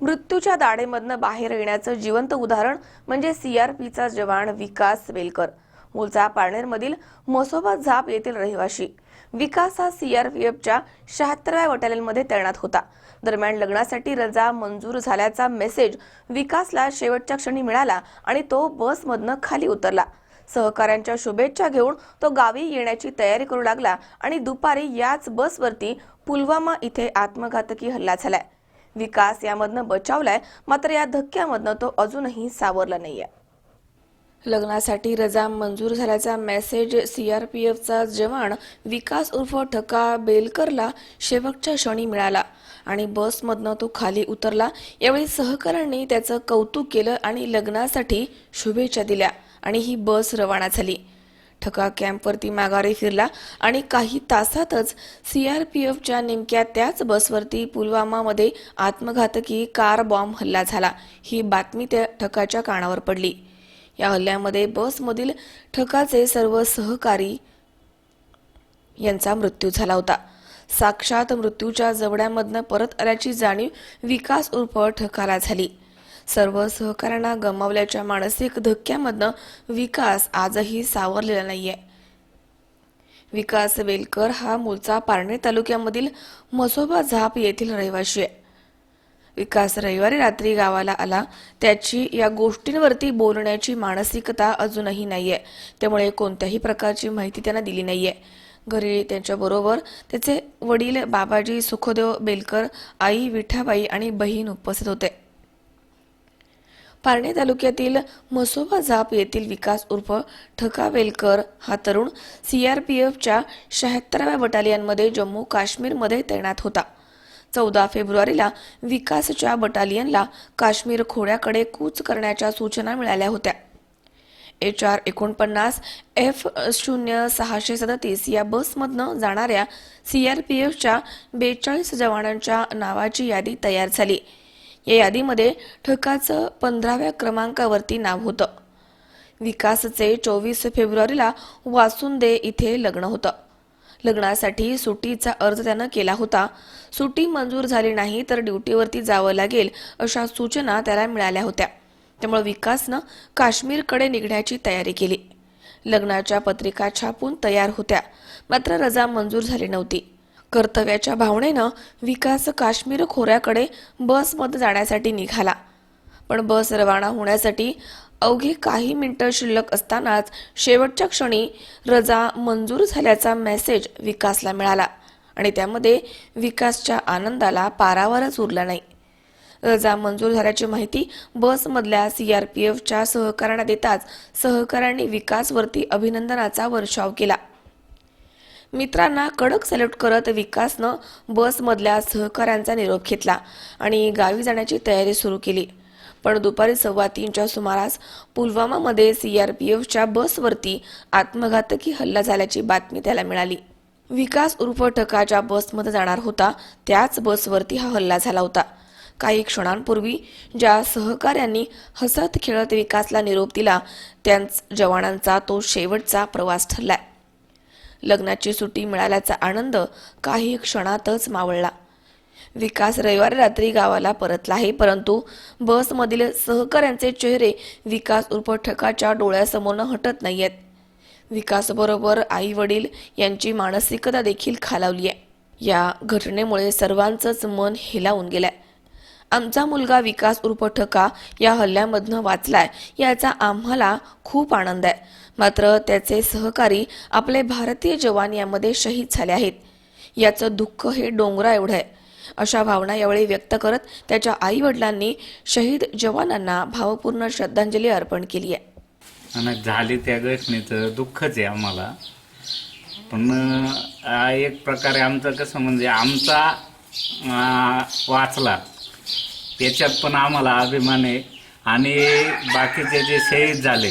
मृत्यूच्या दाढेमधनं बाहेर येण्याचं जिवंत उदाहरण म्हणजे सीआरपीचा जवान विकास वेलकर. मूळचा पारनेरमधील मोसोबा झाप येथील रहिवाशी. विकास हा सीआरपीएफच्या शहात्तरव्या बटालियनमध्ये तैनात होता. दरम्यान लग्नासाठी रजा मंजूर झाल्याचा मेसेज विकासला शेवटच्या क्षणी मिळाला आणि तो बसमधनं खाली उतरला. सहकाऱ्यांच्या शुभेच्छा घेऊन तो गावी येण्याची तयारी करू लागला आणि दुपारी याच बसवरती पुलवामा इथे आत्मघातकी हल्ला झालाय. विकास यामधनं बचावलाय मात्र या धक्क्यामधनं तो अजूनही सावरला नाहीये. लग्नासाठी रजा मंजूर झाल्याचा मेसेज सीआरपीएफचा जवान विकास उर्फ ठका बेलकरला शेवटच्या क्षणी मिळाला आणि बसमधनं तो खाली उतरला. यावेळी सहकाऱ्यांनी त्याचं कौतुक केलं आणि लग्नासाठी शुभेच्छा दिल्या आणि ही बस रवाना झाली. ठका कॅम्पवरती माघारी फिरला आणि काही तासातच सीआरपीएफच्या नेमक्या त्याच बसवरती पुलवामामध्ये आत्मघातकी कार बॉम्ब हल्ला झाला. ही बातमी त्या ठकाच्या कानावर पडली. या हल्ल्यामध्ये बसमधील ठकाचे सर्व सहकारी यांचा मृत्यू झाला होता. साक्षात मृत्यूच्या जवड्यामधनं परत आल्याची जाणीव विकास उर्फ ठकाला झाली. सर्व सहकाऱ्यांना गमावल्याच्या मानसिक धक्क्यामधनं विकास आजही सावरलेला नाहीये. विकास वेलकर हा मूळचा पारणे तालुक्यामधील मसोबा झाप येथील रहिवाशी आहे. विकास रविवारी रात्री गावाला आला त्याची या गोष्टींवरती बोलण्याची मानसिकता अजूनही नाहीये. त्यामुळे कोणत्याही प्रकारची माहिती त्यांना दिली नाहीये. घरी त्यांच्याबरोबर त्याचे वडील बाबाजी सुखदेव बेलकर आई विठाबाई आणि बहीण उपस्थित होते. पारणे तालुक्यातील मसोबा झाप येथील विकास उर्फ ठका वेलकर हा तरुण सीआरपीएफच्या शहात्तराव्या बटालियनमध्ये जम्मू काश्मीरमध्ये तैनात होता. चौदा फेब्रुवारीला विकासच्या बटालियनला काश्मीर खोऱ्याकडे कूच करण्याच्या सूचना मिळाल्या होत्या. एच आर एकोणपन्नास एफ शून्य सहाशे सदतीस या बसमधनं जाणाऱ्या सीआरपीएफच्या बेचाळीस जवानांच्या नावाची यादी तयार झाली. या यादीमध्ये ठकाचं पंधराव्या क्रमांकावरती नाव होतं. विकासचे चोवीस फेब्रुवारीला वासुंदे इथे लग्न होतं. लग्नासाठी सुटीचा अर्ज त्यानं केला होता. सुटी मंजूर झाली नाही तर ड्युटीवरती जावं लागेल अशा सूचना त्याला मिळाल्या होत्या. त्यामुळे विकासनं काश्मीरकडे निघण्याची तयारी केली. लग्नाच्या पत्रिका छापून तयार होत्या. मात्र रजा मंजूर झाली नव्हती. कर्तव्याच्या भावनेनं विकास काश्मीर खोऱ्याकडे बसमध्ये जाण्यासाठी निघाला. पण बस रवाना होण्यासाठी अवघे काही मिनिटं शिल्लक असतानाच शेवटच्या क्षणी रजा मंजूर झाल्याचा मेसेज विकासला मिळाला आणि त्यामध्ये विकासच्या आनंदाला पारावरच उरला नाही. रजा मंजूर झाल्याची माहिती बसमधल्या सीआरपीएफच्या सहकाऱ्यांना देताच सहकाऱ्यांनी विकासवरती अभिनंदनाचा वर्षाव केला. मित्रांना कडक सॅल्यूट करत विकासनं बसमधल्या सहकाऱ्यांचा निरोप घेतला आणि गावी जाण्याची तयारी सुरू केली. पण दुपारी सव्वा तीनच्या सुमारास पुलवामामध्ये सीआरपीएफच्या बसवरती आत्मघातकी हल्ला झाल्याची बातमी त्याला मिळाली. विकास उर्फ ठकाच्या बसमध्ये जाणार होता त्याच बसवरती हा हल्ला झाला होता. काही क्षणांपूर्वी ज्या सहकाऱ्यांनी हसत खेळत विकासला निरोप दिला त्यांच जवानांचा तो शेवटचा प्रवास ठरलाय. लग्नाची सुट्टी मिळाल्याचा आनंद काही क्षणातच मावळला. विकास रविवारी रात्री गावाला परतला आहे परंतु बसमधील सहकाऱ्यांचे चेहरे विकास उर्फ ठकाच्या डोळ्यासमोर हटत नाहीयेत. विकासबरोबर आई वडील यांची मानसिकता देखील खालावली आहे या घटनेमुळे सर्वांचंच मन हेलावून गेलंय. आमचा मुलगा विकास उर्फ ठका या हल्ल्यामधनं वाचलाय याचा आम्हाला खूप आनंद आहे. मात्र त्याचे सहकारी आपले भारतीय जवान यामध्ये शहीद झाले आहेत. याचं दुःख हे डोंगरा एवढं आहे. अशा भावना यावेळी व्यक्त करत त्याच्या आई वडिलांनी शहीद जवानांना भावपूर्ण श्रद्धांजली अर्पण केली आहे. आणि झाली त्या घटनेचं दुःखच आहे आम्हाला. पण एक प्रकारे आमचं कसं म्हणजे आमचा वाचला. त्याच्यात पण आम्हाला अभिमान आहे. आणि बाकीचे जे शहीद झाले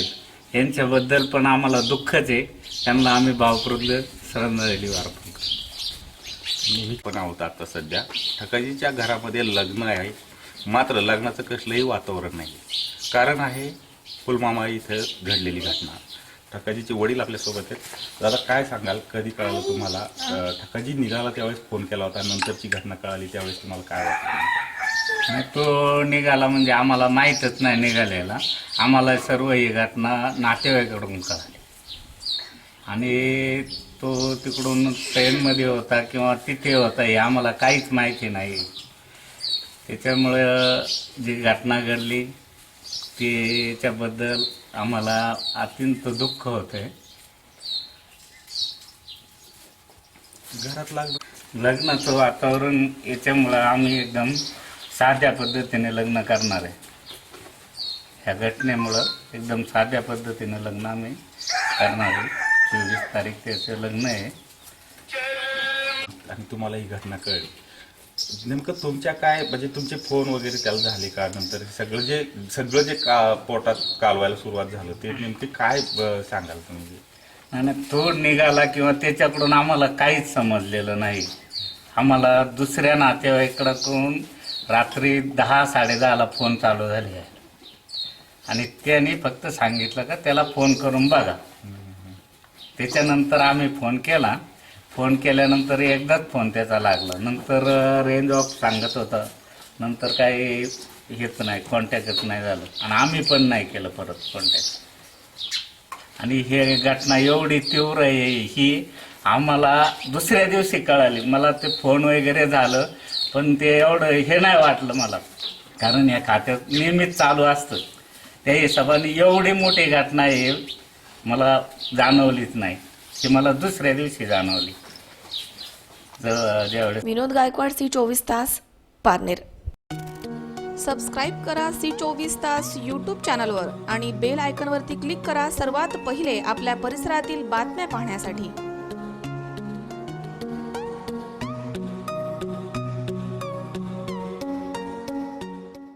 यांच्याबद्दल पण आम्हाला दुःखच आहे. त्यांना आम्ही भावपूर्ण श्रद्धांजली अर्पण करतो. पण आहोत आता सध्या. ठकाजीच्या घरामध्ये लग्न आहे. मात्र लग्नाचं कसलंही वातावरण नाही. कारण आहे फुलमामा इथं घडलेली घटना. ठकाजीचे वडील आपल्यासोबत आहेत. दादा काय सांगाल? कधी कळालं तुम्हाला? ठकाजी निघाला त्यावेळेस फोन केला होता. नंतरची घटना कळाली त्यावेळेस तुम्हाला काय वाटतं? आणि तो निघाला म्हणजे आम्हाला माहीतच नाही निघालेला. आम्हाला सर्व ही घटना नातेवाईकडून कळाली. आणि तो तिकडून ट्रेनमध्ये होता किंवा तिथे होता हे आम्हाला काहीच माहिती नाही. त्याच्यामुळं जी घटना घडली त्याच्याबद्दल आम्हाला अत्यंत दुःख होतंय. घरात लागलं. लग्नाचं वातावरण याच्यामुळं आम्ही एकदम साध्या पद्धतीने लग्न करणार आहे. ह्या घटनेमुळं एकदम साध्या पद्धतीने लग्न आम्ही करणार आहे. चोवीस तारीख त्याचं लग्न आहे. आणि तुम्हाला ही घटना कळली. नेमकं तुमच्या काय म्हणजे तुमचे फोन वगैरे त्याला झाले का नंतर? सगळं जे सगळं जे का पोटात कालवायला सुरुवात झालं ते नेमके काय अं, सांगाल तुम्ही? आणि तो निघाला किंवा त्याच्याकडून आम्हाला काहीच समजलेलं नाही. आम्हाला दुसऱ्या नातेवाईकडून रात्री दहा साडेदहाला फोन चालू झाले आहे. आणि त्याने फक्त सांगितलं का त्याला फोन करून बघा. त्याच्यानंतर आम्ही फोन केला. फोन केल्यानंतर एकदाच फोन त्याचा लागला. नंतर रेंज ऑफ सांगत होता. नंतर काही हेच नाही कॉन्टॅक्टच नाही झालं. आणि आम्ही पण नाही केलं परत कॉन्टॅक्ट आणि हे घटना एवढी तीव्र आहे ही आम्हाला दुसऱ्या दिवशी कळाली. मला ते फोन वगैरे झालं. पण ते एवढं हे नाही वाटलं मला. कारण या खात्यात नेहमीच चालू असतं. त्या हिशोबाने एवढी मोठी घटना आहे मला जाणवलीच नाही. ती मला दुसऱ्या दिवशी जाणवली. ज्यावेळेस विनोद गायकवाड सी चोवीस तास पारनेर. सबस्क्राईब करा सी चोवीस तास यूट्यूब चॅनलवर आणि बेल आयकॉनवरती क्लिक करा सर्वात पहिले आपल्या परिसरातील बातम्या पाहण्यासाठी.